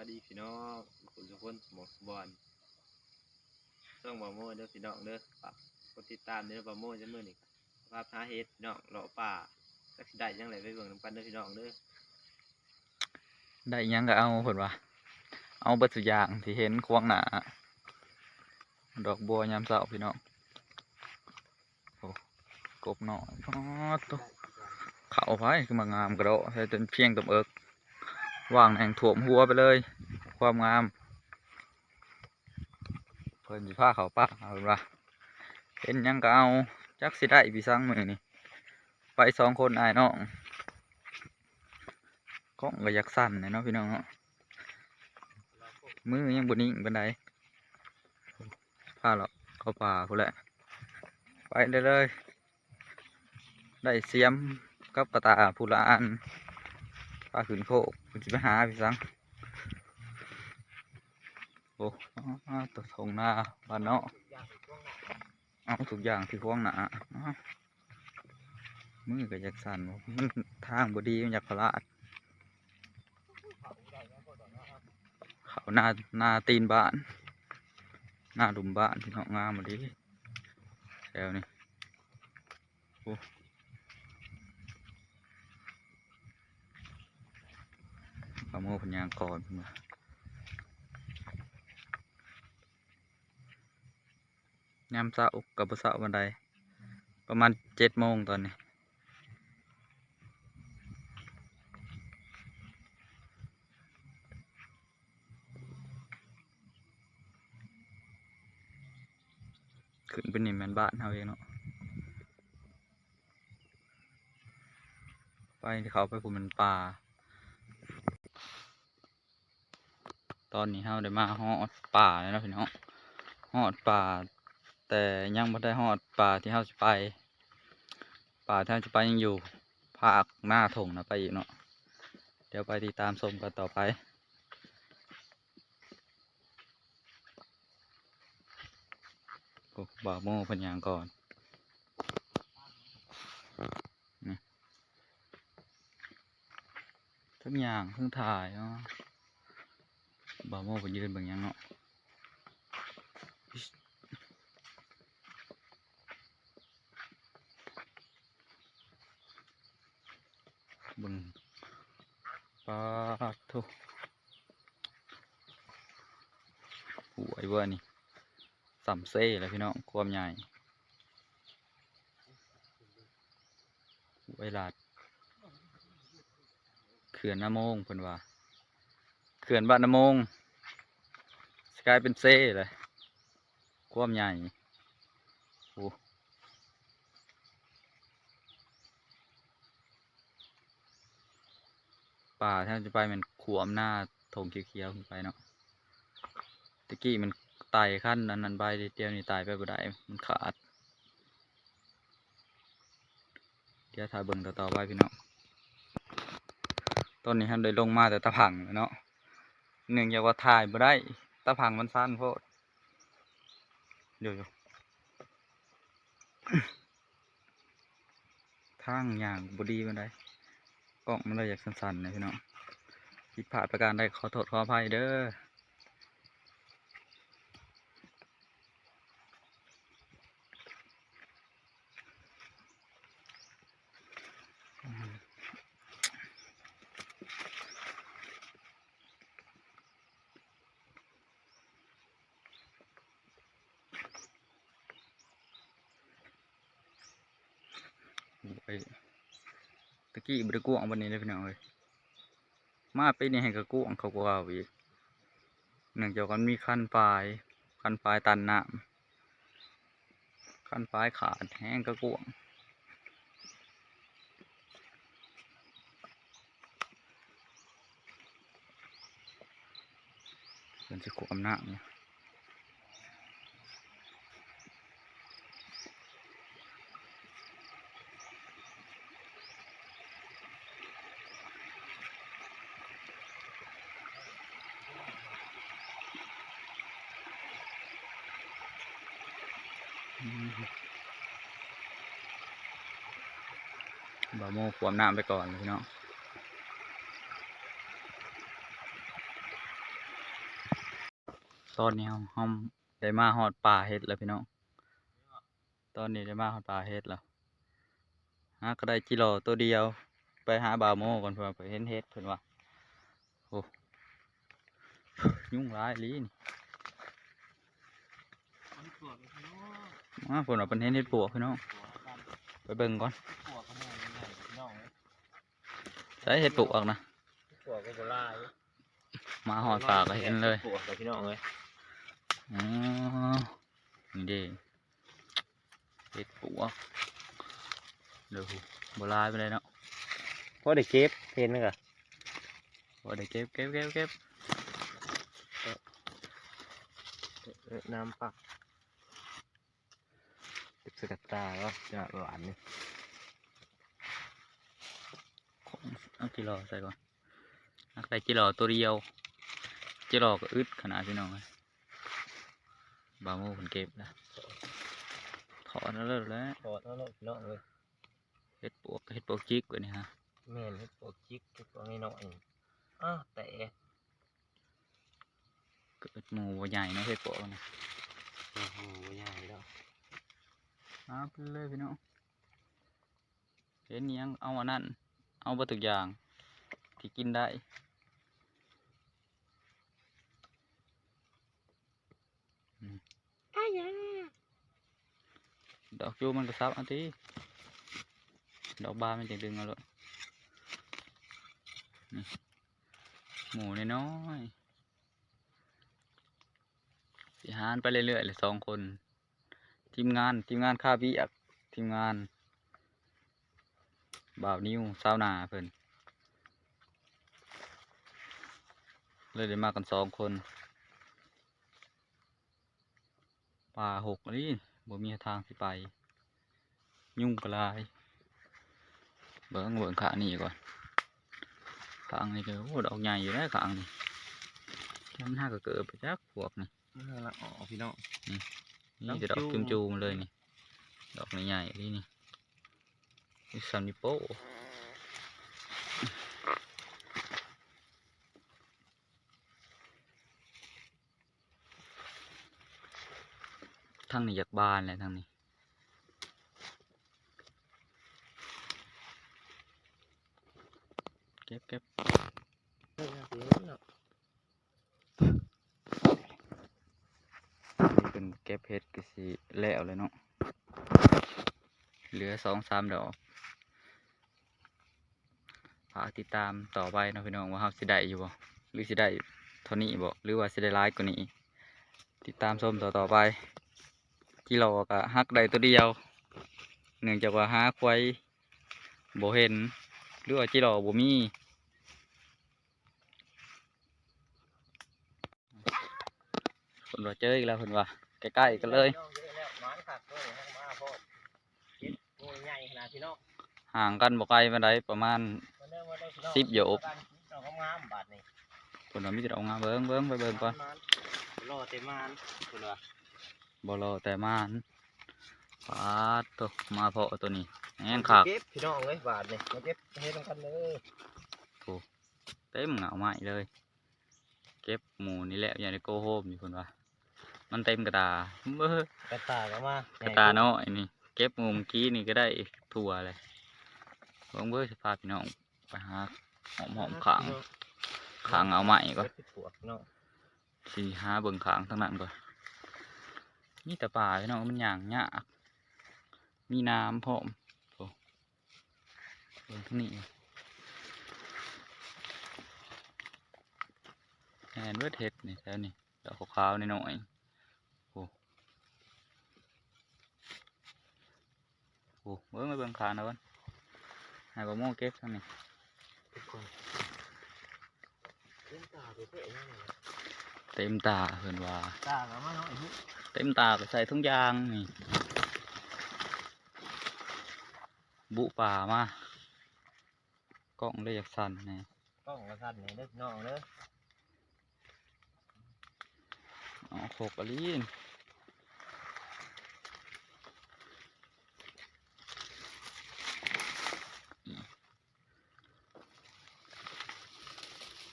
วัสดีพี่น้องคุณทุกคนหมกบอลช่องบอโม่เด้อพี่น้องเด้อฝากกดติดตามเด้อบอโม่จะมือนี่ภาพหาเฮ็ดพี่น้องเลาะป่าจักสิได้ยังไงไปเบิ่งน้ำกันเด้อพี่น้องเด้อได้ยังก็เอาเพิ่นว่าเอาเบัดสุอย่างที่เห็นควงหนาดอกบัวยามเช้าพี่น้องโอ้กบหน่อยพอดตัวเขาไปคือมางามกระโดดใส่จนเพียงตำเอิก วางแห่งถ่วมหัวไปเลย ความงาม เพิ่นสิพาเขาป่าเอาเพิ่นว่าเห็นยังก็เอาจักสิได้พี่สังมือนี่ไปสองคนอายน้องก้องก็อยากสั่นเลยเนาะพี่น้องเนาะมือยังบนนิ่งเป็นไดพาเราเข้าป่าพูนแหละ ไปเลยเลยได้เสียมกับกระตาพูละอัน พาขึ้นโคกคุณจะไปหาพี่สังโอ้อ้าวตัวทงหน้าบ้านเนาะเอาทุกอย่างที่ควงหนาอ้าวมือก็อยากสั่นมันทางบดีมันอยากพลาดเขาหน้าหน้าตีนบ้านหน้าดุมบ้านที่น้องามมาดิแถวนี้โอ้ ขโมยพันยางก่อนมายามเช้ากับเช้าบันได ประมาณเจ็ดโมงตอนนี้ขึ้นเป็นนี่แมนบ้านเฮาเองเนาะไปที่เขาไปพูนมันป่า ตอนนี้เฮาได้มาฮอดป่าแล้วเนะพี่น้องฮอดป่า แต่ยังไม่ได้ฮอดป่าที่เฮาจะไป ป่าที่เฮาจะไปยังอยู่ภาคหน้าถงนะไปอีกเนาะเดี๋ยวไปติดตามชมกันต่อไปโอ้บ่าโม่พันยางก่อนนี่ทั้งยางทั้งถ่ายเนาะ บ่าวโม่เพันยืนบางหยังเนาะบึงปลาทุหวยเว่านี่สามเซ่เลยพี่น้องความใหญ่ไวยหลาดเขื่อนน้ำโมงเพิ่นว่า เขื่อนบ้านน้ำมงสกายเป็นเซ่เลยความใหญ่โอ้ป่าแทบจะไปมันขวมหน้าทงเขียวๆขึ้นไปเนาะตะกี้มันไต่ขั้นอันนั้นใบเดียวนี่ตายไปบ่ได้มันขาด เดี๋ยวถ่ายเบิ่งต่อๆไปพี่น้องต้นนี้ท่านได้ลงมาแต่ตะพังแล้วเนาะ เนื่องจากว่าถ่ายบ่ได้ตะพังมันสั้นโพดเดี๋ยวทางอย่างบดีมันได้กล้องมันเลยอยากสั้นๆนะพี่น้องผิดพลาดประการใดขอโทษขออภัยเด้อ ไปตะกี้บริกวงวันนี้เลยพี่น้องเลยมาปีนี้ให้กระกวงเขาก็ว่าอีกหนึ่งเจากันมีขั้นปลายขั้นปลายตันน้ำขั้นปลายขาดแห้งกระกวงเป็นสิขวมน้ำเนี่ย บาโมขวมน้ำไปก่อนพี่น้องตอนนี้เฮาเฮาได้มาฮอดป่าเฮ็ดแล้วพี่น้อง ตอนนี้ได้มาฮอดป่าเฮ็ดแล้วหาก็ได้จิโลตัวเดียว ไปหาบาโมก่อนเพื่อไปเห็นเฮ็ดเพิ่นว่าโอ้ยุ่งร้ายลีนมันปวดพี่องมาเพิ่นว่าเพิ่นเห็นเฮ็ดปวกพี่น้อง ไปเบิ่งก่อน ปวดขโมยยังไงพี่น้อง ใช้เฮ็ดปวกนะปวดก็บ่ลายมาฮอดป่าก็เห็นเลยปวดกับพี่น้องเลยอ๋อนี่เด้เฮ็ดปวกเดี๋ยวบ่ลายไปเลยเนาะพอได้เก็บเห็นไหมกะบ่ได้เก็บเก็บเก็บเก็บน้ำปักติดสกัดตาก็จะหวานนี่ ของเอา จิโลใส่ก่อนนักใส่จิโลตัวเดียวจิโลก็อึดขนาดพี่น้องเลยบาโมเพิ่นเก็บแล้วถอนแล้วเลิกแล้วปวดแล้วพี่น้องเลยเฮ็ดปวกเฮ็ดปวกจิกกว่านี่ฮะแม่นเฮ็ดปวดจิกเฮ็ดปวดน้อยๆอ้าวแต่เกิดหมู่บ่ใหญ่เนาะเฮ็ดปวกนะโอ้โหใหญ่แล้วเอาไปเลยพี่น้องเห็นอิหยังเอาอันนั้นเอาเบ่ทุกอย่าง ที่กินได้อ้ายดอกจูมันก็ซับอันทีดอกบานมันจะดึงเอาเลยหมูน้อยสิหารไปเรื่อยๆเลยสองคน ทีมงานทีมงานค่าวิอักทีมงานบ่าวนิ้วสาวนาเพิ่น เลยได้มากันสองคนป่าหกอันนี้บ่มีทางสิไป ยุ่งกระลายเบิ่งเบิ่งขางนี่ก่อนขางนี่ก็โอ้ดอกใหญ่อยู่ได้ขางนี่แค่มันห้าก็เกิดไปจักพวกนี่เมื่อละอ๋อพี่น้องนี่จะดอกจุ่มจูมๆเลยนี่ดอกใหญ่ๆนี่นี่นี่ซัมนิโป้ ทางนี้อยากบานเลยทางนี้ เก็บเก็บเรื่องสีเนาะนี่เป็นเก็บเห็ดก็สิแล้วเลยเนาะ เหลือสองสามดอกฝากติดตามต่อไปนะพี่น้องว่าเราสิได้อยู่บ่หรือสิได้เท่านี้บ่หรือว่าสิได้ร้ายกว่านี้ติดตามชมต่อต่อไป ที่เราก็ฮักได้ตัวเดียวเนื่องจากว่าหาควายบ่เห็นหรือว่าจิเราบ่มีคนว่าเจออีกแล้วคนว่าใกล้ๆกันเลยห่างกันบ่ไกลปานใดประมาณสิบโยบคนว่ามีแต่เอางาเบิ่งเบิ่งไปเบิ่งก่อนรอเต็มมานคุณว่า บ่รอแต่มานปาดตัวมาเพาะตัวนี้แห้งคักเก็บพี่น้องเอ้ยบาดนี่มาเก็บเฮ็ดนำกันเลยเต็มเหงาไม้เลย เก็บหมูนี่แหละอย่างในโกโฮมอยู่คนว่ามันเต็มกระตาเบ้อกระตาก็มากระตาน้อยนี่เก็บหมูเมื่อกี้นี่ก็ได้ถั่วเลยเบิ่งเบ้อสภาพพี่น้องไปหาหอมหอมขางขางเอาไม้ก่อนเก็บปวกพี่น้องสีหาเบิ่งขางทั้งนั้นก่อน นี่แต่ป่าพี่น้องมันอย่างยากมีน้ำพร้อมโอ้เบิ่งนี้แอนเวทเฮ็ดนี่แถวนี้ดอกขาวๆนิดหน่อยโอ้โหเบิ่งไปเบิ่งขานะเบิ่งให้บ่โม่เก็บทั้งนี้ เก็บก่อนเต็มตาไปเพ่ยังไงเต็มตาเพิ่นว่าตาก็มาเนาะไอ้พวกเต็มตาก็ใส่ทุงยางนี่บุป่ามากล้องเลยอยากสั่นแนี่กล้องกระสันนี่เด้อพี่น้องเด้ออ๋อโขกอลีน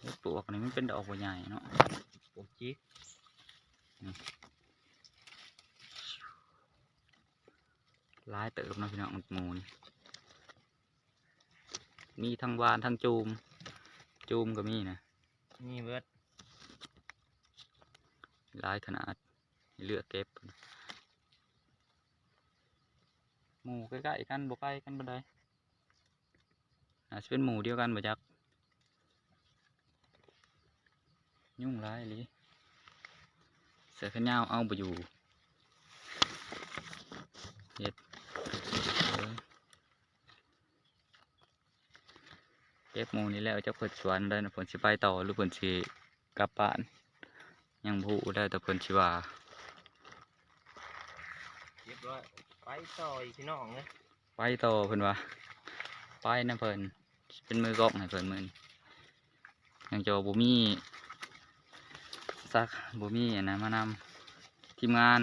เฮ็ดปลวกนี่มันเป็นดอกบัวใหญ่เนาะ ปวกจิกหลายเติบเนาะพี่น้องหมูนี่มีทั้งหวานทั้งจูม จูมก็มีนะนี่เบิดหลายขนาดให้เลือกเก็บหมูใกล้ๆกันบ่ใกล้กันบ่ได้อาจจะเป็นหมูเดียวกันบ่จัก ยุ่งร้ายอีหลีเสือขนยาวเอาบ่อยู่เฮ็ดเออเก็บหมูนี้แล้วเจะเปิดสวนได้นะเพิ่นสิไปต่อหรือเพิ่นสิกลับบ้าน ยังพูได้แต่เพิ่นชิว่าเรียบร้อยไปต่ออีกพี่น้องเลยไปต่อเพิ่นว่าไปนะเพิ่นเป็นมือกล้องให้เพิ่นมื้อนี้ยังจะว่าบ่มี ซักบ่มีอันนั้นมานำทีมงาน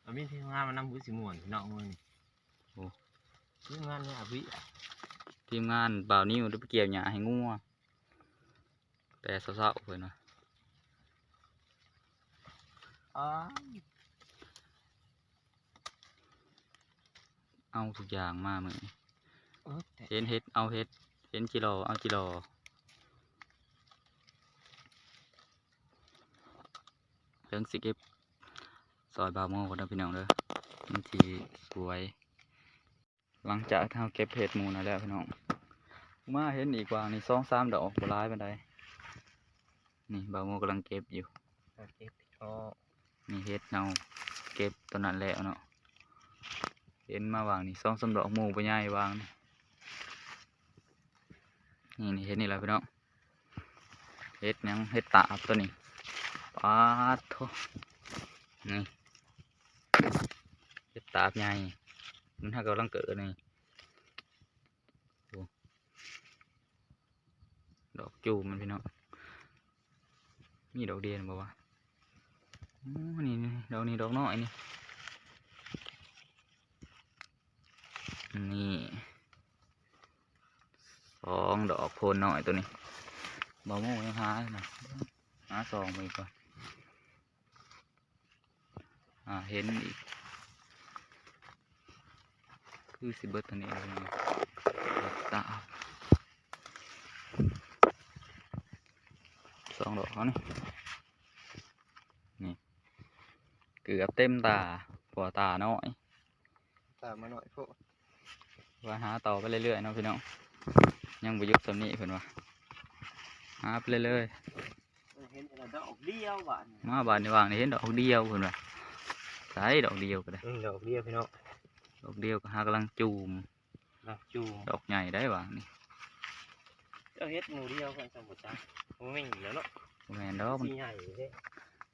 เอามีทีมงานมานำผู้สิม่วนพี่น้องมื้อนี้โอ้ ทีมงานเนี่ยอภิทีมงานบ่าวนิ้วได้ไปเกี่ยวหญ้าให้งัวแต่เช้าๆเพิ่นว่าอ๋อเอาทุกอย่างมามื้อนี้เออแต่เห็นเฮ็ดเอาเฮ็ดเห็นจิโลเอาจิโล เรื่องสิเก็บซอยบาวโมก่อนเด้อพี่น้องเด้อมันสิสวย หลังจากที่เราเก็บเห็ดหมูนั่นแล้วพี่น้องมาเห็นอีกว่านี่สองสามดอกบ่ร้ายปานใดนี่บาวโมกำลังเก็บอยู่โอเคอ๋อนี่เห็ดเราเก็บตอนนั้นแล้วเนาะเห็นมาวางนี่สองสามดอกหมูไปใหญ่วางนี่นี่นี่เห็ดนี่แหละพี่น้องเห็ดหยังเห็ดตาบตัวนี้ ปาดโทนี่เห็ดตาบใหญ่มันถ้ากำลังเกิดนี่ดอกจูมันพี่น้องมีดอกเดียนบ่วะโอ้นี่นี่ดอกนี้ดอกน้อยนี่นี่สองดอกโพนน้อยตัวนี้บาโม่ยังหาอยู่นะหาสองไปก่อน อ่าเห็นอีก คือสิเบิดตัวนี้เลยนะดอกตาบสองดอกเขานี่ เกือบเต็มตาหัวตาน้อย ตามมาหน่อยพวกว่าหาต่อไปเรื่อยๆเนาะพี่น้องยังบ่หยุดสำนี้เพิ่นว่าหาไปเรื่อยเห็นแต่ดอกเดียวบ้านๆมาบานในวางนี่เห็นดอกเดียวเพิ่นว่าใส่ดอกเดียวก็ได้ดอกเดียวพี่น้องดอกเดียวก็หากำลังจูมดอกจูงดอกใหญ่ได้วางนี่เจ้าเฮ็ดหมูเดียวกันสมุทรจ้ามันไม่อยู่แล้วเนาะบ่แม่นดอกมันสีใหญ่เด้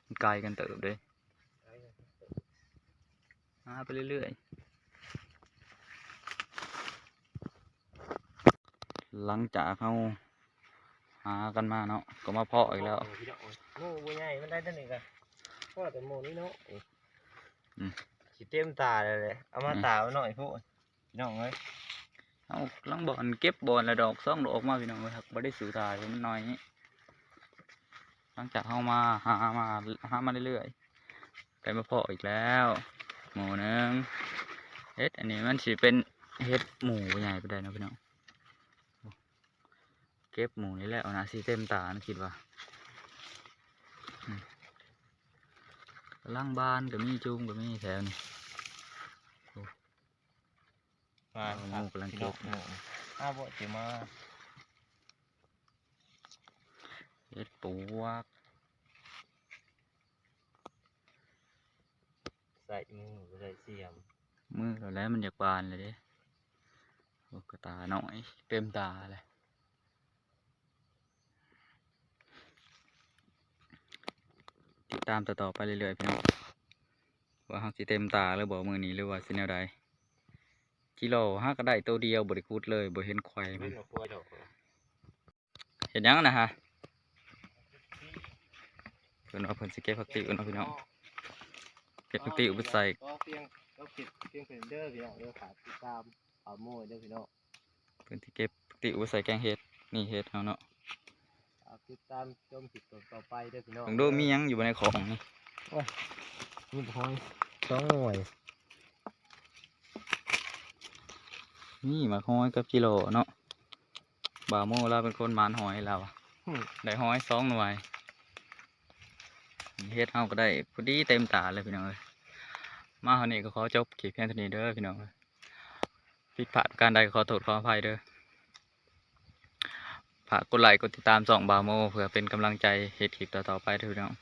มันไกลกันเติบเด้หาไปเรื่อยๆหลังจากเขาหากันมาเนาะก็มาเพาะอีกแล้วพี่น้องหมูบัวใหญ่มันได้ตั้งนี่กันพ่อแต่หมูนี่เนาะ อืมขีเต็มตาเลยเลยเอามาอืมตาไว้หน่อยพวกพี่น้องเอ้ยเอาลังบอลเก็บบอลแล้วดอกสองดอกมาพี่น้องเลยครับบ่ได้สูตายมันน้อยนี้หลังจากเข้ามาหามาหามาเรื่อยๆได้มาเพาะอีกแล้วหมูหนึงเฮ็ดอันนี้มันสิเป็นเฮ็ดหมูใหญ่ไปได้เนาะพี่น้องโอ้เก็บหมูนี่แหละเอานะสีเต็มตานะคิดว่าอืม กำลังบานก็มีจุ้มก็มีแถวนี้มาเอาหมูกำลังพี่เก็น้อบงหมูอ้าวบ่จะมาเฮ็ดปวกใส่มือใส่เสียม มือเราแล้วมันอยากบานเลยเด้โอ้กระตาหน่อย เต็มตาเลย ติดตามต่อๆไปเรื่อยๆพี่น้องว่าเขาสิเต็มตาหรือบ่มือนี้หรือว่าสิแนวใดกิโลห้าก็ได้ตัวเดียวบริคูดเลยบ่เห็นควายมัมันนบ่กลัวดอกเห็นยังนะฮะเพิ่นว่าเพิ่นสิเก็บผักติวเนาะพี่น้องเก็บผักติวไปใส่ก็เพียงก็เก็บเพียงเป็นเด้อพี่น้องเด้อขาดติดตามเอาหมูเด้อพี่น้องเพิ่นสิเก็บผักติวไปใส่แกงเห็ดนี่เห็ดเฮาเนาะฝากติดตามชมคลิปต่อๆไปเด้อพี่น้องลองดูมีหยังอยู่ในของนี่นี่หอยสองหน่วยนี่มาห้อยกับกิโลเนาะบาโมเราเป็นคนหมานหอยเราอะอืมได้ห้อยสองหน่วยเฮ็ดเฮาก็ได้พอดีเต็มตาเลยพี่น้องเอ้ยมาเฮานี่ก็ขอจบคลิปเพียงเท่านี้เด้อพี่น้องเอ้ยผิดพลาดประการใดก็ขอโทษขออภัยเด้อ ฝากกดไลค์กดติดตามสองบาโมเพื่อเป็นกำลังใจเหตุคลิปต่อๆไปเด้อพี่น้อง